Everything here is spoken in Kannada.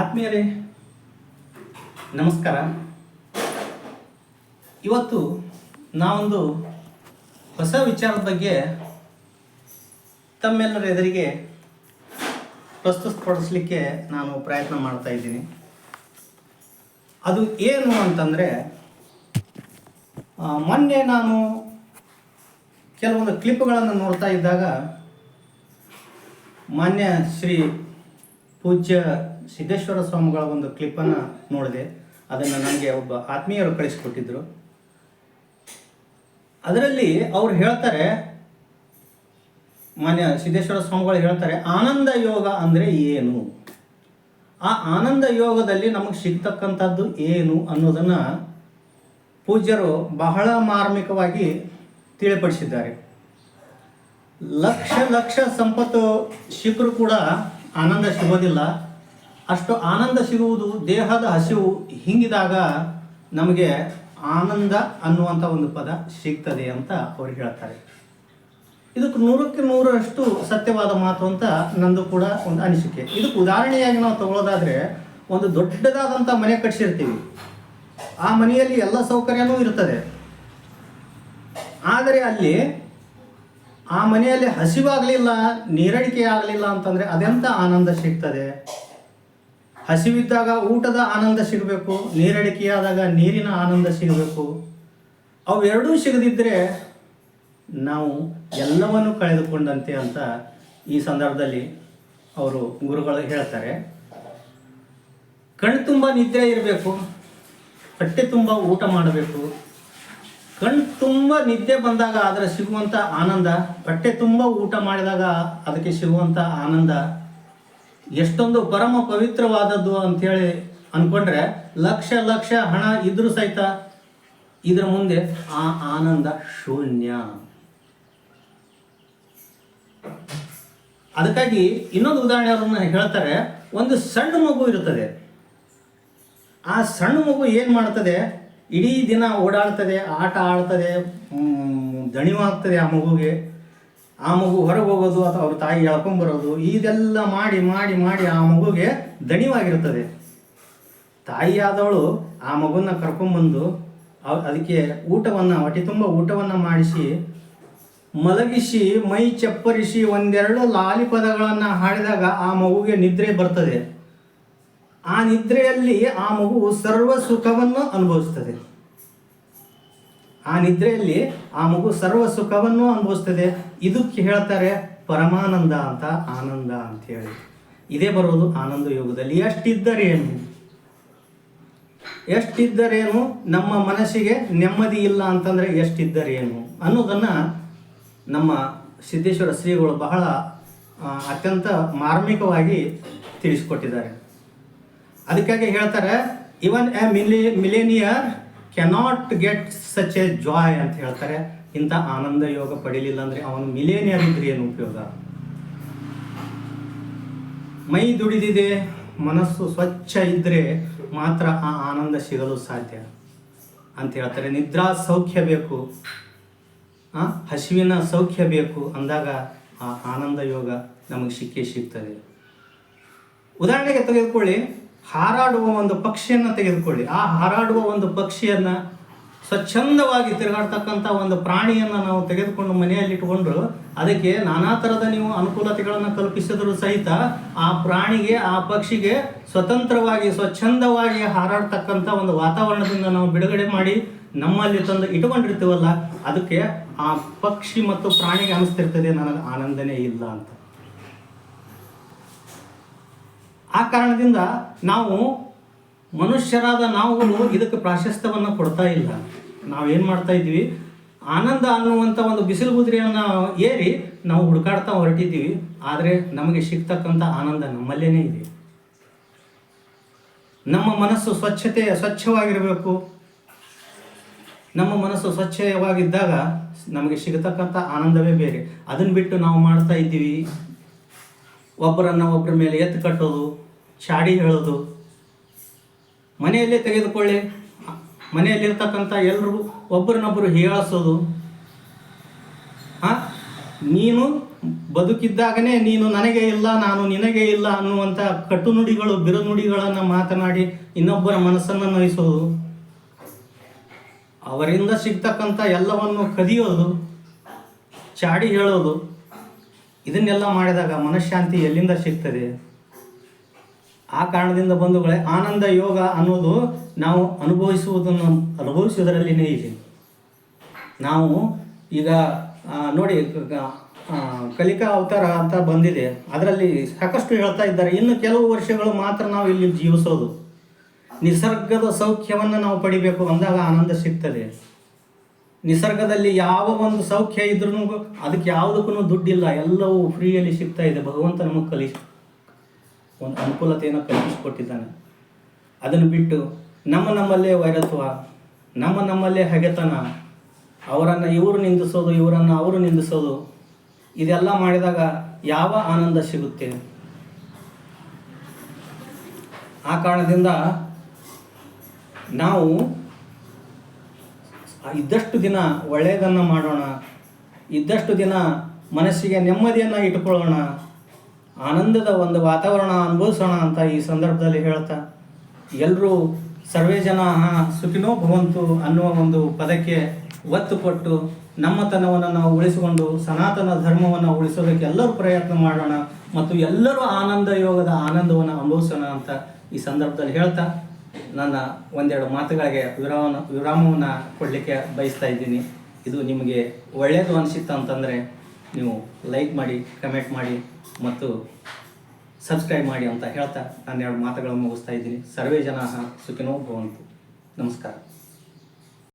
ಆತ್ಮೀಯರೇ, ನಮಸ್ಕಾರ. ಇವತ್ತು ನಾವೊಂದು ಹೊಸ ವಿಚಾರದ ಬಗ್ಗೆ ತಮ್ಮೆಲ್ಲರ ಎದುರಿಗೆ ಪ್ರಸ್ತುತಪಡಿಸಲಿಕ್ಕೆ ನಾನು ಪ್ರಯತ್ನ ಮಾಡ್ತಾ ಇದ್ದೀನಿ. ಅದು ಏನು ಅಂತಂದರೆ ಮೊನ್ನೆ ನಾನು ಕೆಲವೊಂದು ಕ್ಲಿಪ್ಗಳನ್ನು ನೋಡ್ತಾ ಇದ್ದಾಗ, ಮಾನ್ಯ ಶ್ರೀ ಪೂಜ್ಯ ಸಿದ್ದೇಶ್ವರ ಸ್ವಾಮಿಗಳ ಒಂದು ಕ್ಲಿಪ್ಪನ್ನು ನೋಡಿದೆ. ಅದನ್ನು ನನಗೆ ಒಬ್ಬ ಆತ್ಮೀಯರು ಕಳಿಸ್ಕೊಟ್ಟಿದ್ರು. ಅದರಲ್ಲಿ ಅವ್ರು ಹೇಳ್ತಾರೆ, ಮಾನ್ಯ ಸಿದ್ದೇಶ್ವರ ಸ್ವಾಮಿಗಳು ಹೇಳ್ತಾರೆ, ಆನಂದ ಯೋಗ ಅಂದರೆ ಏನು? ಆ ಆನಂದ ಯೋಗದಲ್ಲಿ ನಮಗೆ ಸಿಗ್ತಕ್ಕಂಥದ್ದು ಏನು ಅನ್ನೋದನ್ನು ಪೂಜ್ಯರು ಬಹಳ ಮಾರ್ಮಿಕವಾಗಿ ತಿಳಿಪಡಿಸಿದ್ದಾರೆ. ಲಕ್ಷ ಲಕ್ಷ ಸಂಪತ್ತು ಸಿಕ್ಕರೂ ಕೂಡ ಆನಂದ ಸಿಗೋದಿಲ್ಲ. ಅಷ್ಟು ಆನಂದ ಸಿಗುವುದು, ದೇಹದ ಹಸಿವು ಹಿಂಗಿದಾಗ ನಮಗೆ ಆನಂದ ಅನ್ನುವಂಥ ಒಂದು ಪದ ಸಿಗ್ತದೆ ಅಂತ ಅವರು ಹೇಳ್ತಾರೆ. ಇದಕ್ಕೆ ನೂರಕ್ಕೆ ನೂರರಷ್ಟು ಸತ್ಯವಾದ ಮಾತು ಅಂತ ನಂದು ಕೂಡ ಒಂದು ಅನಿಸಿಕೆ. ಇದಕ್ಕೆ ಉದಾಹರಣೆಯಾಗಿ ನಾವು ತಗೊಳ್ಳೋದಾದ್ರೆ ಒಂದು ದೊಡ್ಡದಾದಂಥ ಮನೆ ಕಟ್ಟಿಸಿರ್ತೀವಿ ಆ ಮನೆಯಲ್ಲಿ ಎಲ್ಲ ಸೌಕರ್ಯನೂ ಇರ್ತದೆ. ಆದರೆ ಅಲ್ಲಿ ಆ ಮನೆಯಲ್ಲಿ ಹಸಿವಾಗಲಿಲ್ಲ, ನೀರಡಿಕೆ ಆಗಲಿಲ್ಲ ಅಂತಂದರೆ ಅದೆಂಥ ಆನಂದ ಸಿಗ್ತದೆ? ಹಸಿವಿದ್ದಾಗ ಊಟದ ಆನಂದ ಸಿಗಬೇಕು, ನೀರಡಿಕೆಯಾದಾಗ ನೀರಿನ ಆನಂದ ಸಿಗಬೇಕು. ಅವೆರಡೂ ಸಿಗದಿದ್ದರೆ ನಾವು ಎಲ್ಲವನ್ನು ಕಳೆದುಕೊಂಡಂತೆ ಅಂತ ಈ ಸಂದರ್ಭದಲ್ಲಿ ಅವರು ಗುರುಗಳು ಹೇಳ್ತಾರೆ. ಕಣ್ಣು ತುಂಬ ನಿದ್ರೆ ಇರಬೇಕು, ಹೊಟ್ಟೆ ತುಂಬ ಊಟ ಮಾಡಬೇಕು. ಕಣ್ಣು ತುಂಬ ನಿದ್ದೆ ಬಂದಾಗ ಅದರ ಸಿಗುವಂಥ ಆನಂದ, ಹೊಟ್ಟೆ ತುಂಬ ಊಟ ಮಾಡಿದಾಗ ಅದಕ್ಕೆ ಸಿಗುವಂಥ ಆನಂದ ಎಷ್ಟೊಂದು ಪರಮ ಪವಿತ್ರವಾದದ್ದು ಅಂಥೇಳಿ ಅಂದ್ಕೊಂಡ್ರೆ ಲಕ್ಷ ಲಕ್ಷ ಹಣ ಇದ್ರೂ ಸಹಿತ ಇದರ ಮುಂದೆ ಆ ಆನಂದ ಶೂನ್ಯ. ಅದಕ್ಕಾಗಿ ಇನ್ನೊಂದು ಉದಾಹರಣೆ ಅವ್ರನ್ನ ಹೇಳ್ತಾರೆ, ಒಂದು ಸಣ್ಣ ಮಗು ಇರುತ್ತದೆ. ಆ ಸಣ್ಣ ಮಗು ಏನು ಮಾಡ್ತದೆ? ಇಡೀ ದಿನ ಓಡಾಡ್ತದೆ, ಆಟ ಆಡ್ತದೆ ದಣಿವಾಗ್ತದೆ ಆ ಮಗುಗೆ. ಆ ಮಗು ಹೊರಗೆ ಹೋಗೋದು ಅಥವಾ ಅವ್ರ ತಾಯಿ ಬರೋದು, ಇದೆಲ್ಲ ಮಾಡಿ ಮಾಡಿ ಮಾಡಿ ಆ ಮಗುಗೆ ದಣಿವಾಗಿರ್ತದೆ ತಾಯಿ ಆದವಳು ಆ ಮಗುನ ಕರ್ಕೊಂಬಂದು ಅದಕ್ಕೆ ಊಟವನ್ನು ಹೊಟ್ಟೆ ತುಂಬ ಊಟವನ್ನು ಮಾಡಿಸಿ, ಮಲಗಿಸಿ, ಮೈ ಚಪ್ಪರಿಸಿ, ಒಂದೆರಡು ಲಾಲಿ ಪದಗಳನ್ನು ಹಾಡಿದಾಗ ಆ ಮಗುಗೆ ನಿದ್ರೆ ಬರ್ತದೆ. ಆ ನಿದ್ರೆಯಲ್ಲಿ ಆ ಮಗು ಸರ್ವ ಸುಖವನ್ನು ಅನುಭವಿಸ್ತದೆ. ಆ ನಿದ್ರೆಯಲ್ಲಿ ಆ ಮಗು ಸರ್ವ ಸುಖವನ್ನು ಅನುಭವಿಸ್ತದೆ. ಇದಕ್ಕೆ ಹೇಳ್ತಾರೆ ಪರಮಾನಂದ ಅಂತ, ಆನಂದ ಅಂತ ಹೇಳಿ ಇದೇ ಬರೋದು ಆನಂದ ಯೋಗದಲ್ಲಿ. ಎಷ್ಟಿದ್ದರೇನು? ಎಷ್ಟಿದ್ದರೇನು? ನಮ್ಮ ಮನಸ್ಸಿಗೆ ನೆಮ್ಮದಿ ಇಲ್ಲ ಅಂತಂದರೆ ಎಷ್ಟಿದ್ದರೇನು? ಅನ್ನೋದನ್ನು ನಮ್ಮ ಸಿದ್ದೇಶ್ವರ ಶ್ರೀಗಳು ಬಹಳ ಅತ್ಯಂತ ಮಾರ್ಮಿಕವಾಗಿ ತಿಳಿಸ್ಕೊಟ್ಟಿದ್ದಾರೆ. ಅದಕ್ಕಾಗಿ ಹೇಳ್ತಾರೆ even a milli millionaire cannot get such a joy ಅಂತ ಹೇಳ್ತಾರೆ. ಇಂಥ ಆನಂದ ಯೋಗ ಪಡೀಲಿಲ್ಲ ಅಂದರೆ ಅವನು ಮಿಲೇನಿಯರ್ ಇದ್ರೆ ಏನು ಉಪಯೋಗ? ಮೈ ದುಡಿದಿದೆ, ಮನಸ್ಸು ಸ್ವಚ್ಛ ಇದ್ದರೆ ಮಾತ್ರ ಆ ಆನಂದ ಸಿಗಲು ಸಾಧ್ಯ ಅಂತ ಹೇಳ್ತಾರೆ. ನಿದ್ರಾ ಸೌಖ್ಯ ಬೇಕು. ಹಸಿವಿನ ಸೌಖ್ಯ ಬೇಕು ಅಂದಾಗ ಆ ಆನಂದ ಯೋಗ ನಮಗೆ ಸಿಕ್ಕೇ ಸಿಗ್ತದೆ. ಉದಾಹರಣೆಗೆ ತೆಗೆದುಕೊಳ್ಳಿ. ಹಾರಾಡುವ ಒಂದು ಪಕ್ಷಿಯನ್ನು ತೆಗೆದುಕೊಳ್ಳಿ. ಆ ಹಾರಾಡುವ ಒಂದು ಪಕ್ಷಿಯನ್ನು ಸ್ವಚ್ಛಂದವಾಗಿ ತಿರುಗಾಡ್ತಕ್ಕಂಥ ಒಂದು ಪ್ರಾಣಿಯನ್ನು ನಾವು ತೆಗೆದುಕೊಂಡು ಮನೆಯಲ್ಲಿ ಇಟ್ಕೊಂಡ್ರು ಅದಕ್ಕೆ ನಾನಾ ಥರದ ನೀವು ಅನುಕೂಲತೆಗಳನ್ನು ಕಲ್ಪಿಸಿದರೂ ಸಹಿತ ಆ ಪ್ರಾಣಿಗೆ, ಆ ಪಕ್ಷಿಗೆ ಸ್ವತಂತ್ರವಾಗಿ, ಸ್ವಚ್ಛಂದವಾಗಿ ಹಾರಾಡ್ತಕ್ಕಂಥ ಒಂದು ವಾತಾವರಣದಿಂದ ನಾವು ಬಿಡುಗಡೆ ಮಾಡಿ ನಮ್ಮಲ್ಲಿ ತಂದು ಇಟ್ಕೊಂಡಿರ್ತೀವಲ್ಲ ಅದಕ್ಕೆ ಆ ಪಕ್ಷಿ ಮತ್ತು ಪ್ರಾಣಿಗೆ ಅನಿಸ್ತಿರ್ತದೆ ನನಗೆ ಆನಂದನೇ ಇಲ್ಲ ಅಂತ. ಆ ಕಾರಣದಿಂದ ನಾವು ಮನುಷ್ಯರಾದ ನಾವುಗಳು ಇದಕ್ಕೆ ಪ್ರಾಶಸ್ತ್ಯವನ್ನು ಕೊಡ್ತಾ ಇಲ್ಲ. ನಾವೇನು ಮಾಡ್ತಾ ಇದ್ದೀವಿ? ಆನಂದ ಅನ್ನುವಂಥ ಒಂದು ಬಿಸಿಲು ಕುದುರೆಯನ್ನು ಏರಿ ನಾವು ಹುಡುಕಾಡ್ತಾ ಹೊರಟಿದ್ದೀವಿ. ಆದರೆ ನಮಗೆ ಸಿಗ್ತಕ್ಕಂಥ ಆನಂದ ನಮ್ಮಲ್ಲೇ ಇದೆ. ನಮ್ಮ ಮನಸ್ಸು ಸ್ವಚ್ಛತೆ, ಸ್ವಚ್ಛವಾಗಿರಬೇಕು. ನಮ್ಮ ಮನಸ್ಸು ಸ್ವಚ್ಛವಾಗಿದ್ದಾಗ ನಮಗೆ ಸಿಗತಕ್ಕಂಥ ಆನಂದವೇ ಬೇರೆ. ಅದನ್ನು ಬಿಟ್ಟು ನಾವು ಮಾಡ್ತಾ ಇದ್ದೀವಿ. ಒಬ್ಬರನ್ನು ಒಬ್ಬರ ಮೇಲೆ ಎತ್ತು ಕಟ್ಟೋದು ಚಾಡಿ ಹೇಳೋದು. ಮನೆಯಲ್ಲೇ ತೆಗೆದುಕೊಳ್ಳಿ. ಮನೆಯಲ್ಲಿರ್ತಕ್ಕಂಥ ಎಲ್ಲರೂ ಒಬ್ಬರನ್ನೊಬ್ಬರು ಹೇಳಿಸೋದು. ಹಾಂ ನೀನು ಬದುಕಿದ್ದಾಗನೇ ನೀನು ನನಗೆ ಇಲ್ಲ, ನಾನು ನಿನಗೆ ಇಲ್ಲ ಅನ್ನುವಂಥ ಕಟ್ಟುನುಡಿಗಳು, ಬಿರುನುಡಿಗಳನ್ನು ಮಾತನಾಡಿ ಇನ್ನೊಬ್ಬರ ಮನಸ್ಸನ್ನು ನೋಯಿಸೋದು. ಅವರಿಂದ ಸಿಗ್ತಕ್ಕಂಥ ಎಲ್ಲವನ್ನು ಕದಿಯೋದು, ಚಾಡಿ ಹೇಳೋದು. ಇದನ್ನೆಲ್ಲ ಮಾಡಿದಾಗ ಮನಃಶಾಂತಿ ಎಲ್ಲಿಂದ ಸಿಗ್ತದೆ? ಆ ಕಾರಣದಿಂದ ಬಂಧುಗಳೇ, ಆನಂದ ಯೋಗ ಅನ್ನೋದು ನಾವು ಅನುಭವಿಸುವುದನ್ನು ಅನುಭವಿಸುವುದರಲ್ಲಿನೇ ಇದೆ. ನಾವು ಈಗ ನೋಡಿ ಕಲಿಕಾ ಅವತಾರ ಅಂತ ಬಂದಿದೆ. ಅದರಲ್ಲಿ ಸಾಕಷ್ಟು ಹೇಳ್ತಾ ಇದ್ದಾರೆ. ಇನ್ನು ಕೆಲವು ವರ್ಷಗಳು ಮಾತ್ರ ನಾವು ಇಲ್ಲಿ ಜೀವಿಸೋದು. ನಿಸರ್ಗದ ಸೌಖ್ಯವನ್ನು ನಾವು ಪಡಿಬೇಕು ಅಂದಾಗ ಆನಂದ ಸಿಗ್ತದೆ. ನಿಸರ್ಗದಲ್ಲಿ ಯಾವ ಒಂದು ಸೌಖ್ಯ ಇದ್ರೂ ಅದಕ್ಕೆ ಯಾವುದಕ್ಕೂ ದುಡ್ಡಿಲ್ಲ. ಎಲ್ಲವೂ ಫ್ರೀಯಲ್ಲಿ ಸಿಗ್ತಾ ಇದೆ. ಭಗವಂತ ನಮಗೆ ಒಂದು ಅನುಕೂಲತೆಯನ್ನು ಕಲ್ಪಿಸಿಕೊಟ್ಟಿದ್ದಾನೆ. ಅದನ್ನು ಬಿಟ್ಟು ನಮ್ಮ ನಮ್ಮಲ್ಲೇ ವೈರತ್ವ, ನಮ್ಮ ನಮ್ಮಲ್ಲೇ ಹಗೆತನ, ಅವರನ್ನು ಇವರು ನಿಂದಿಸೋದು, ಇವರನ್ನು ಅವರು ನಿಂದಿಸೋದು, ಇದೆಲ್ಲ ಮಾಡಿದಾಗ ಯಾವ ಆನಂದ ಸಿಗುತ್ತೆ? ಆ ಕಾರಣದಿಂದ ನಾವು ಇದ್ದಷ್ಟು ದಿನ ಒಳ್ಳೆಯದನ್ನು ಮಾಡೋಣ, ಇದ್ದಷ್ಟು ದಿನ ಮನಸ್ಸಿಗೆ ನೆಮ್ಮದಿಯನ್ನು ಇಟ್ಕೊಳ್ಳೋಣ ಆನಂದದ ಒಂದು ವಾತಾವರಣ ಅನುಭವಿಸೋಣ ಅಂತ ಈ ಸಂದರ್ಭದಲ್ಲಿ ಹೇಳ್ತಾ ಎಲ್ಲರೂ ಸರ್ವೇ ಜನ ಸುಖಿನೋ ಭವಂತು ಅನ್ನುವ ಒಂದು ಪದಕ್ಕೆ ಒತ್ತು ಕೊಟ್ಟು ನಮ್ಮತನವನ್ನು ನಾವು ಉಳಿಸಿಕೊಂಡು ಸನಾತನ ಧರ್ಮವನ್ನು ಉಳಿಸೋದಕ್ಕೆ ಎಲ್ಲರೂ ಪ್ರಯತ್ನ ಮಾಡೋಣ ಮತ್ತು ಎಲ್ಲರೂ ಆನಂದ ಯೋಗದ ಆನಂದವನ್ನು ಅನುಭವಿಸೋಣ ಅಂತ ಈ ಸಂದರ್ಭದಲ್ಲಿ ಹೇಳ್ತಾ ನನ್ನ ಒಂದೆರಡು ಮಾತುಗಳಿಗೆ ವಿರಾಮ ವಿರಾಮವನ್ನು ಕೊಡಲಿಕ್ಕೆ ಬಯಸ್ತಾ ಇದ್ದೀನಿ. ಇದು ನಿಮಗೆ ಒಳ್ಳೆಯದು ಅನಿಸಿತ್ತು ಅಂತಂದರೆ ನೀವು ಲೈಕ್ ಮಾಡಿ ಕಮೆಂಟ್ ಮಾಡಿ ಮತ್ತು ಸಬ್ಸ್ಕ್ರೈಬ್ ಮಾಡಿ ಅಂತ ಹೇಳ್ತಾ ನಾನು ಎರಡು ಮಾತುಗಳನ್ನು ಮುಗಿಸ್ತಾ ಇದ್ದೀನಿ. ಸರ್ವೇ ಜನ ಸುಖಿನೋ ಭವಂತು. ನಮಸ್ಕಾರ.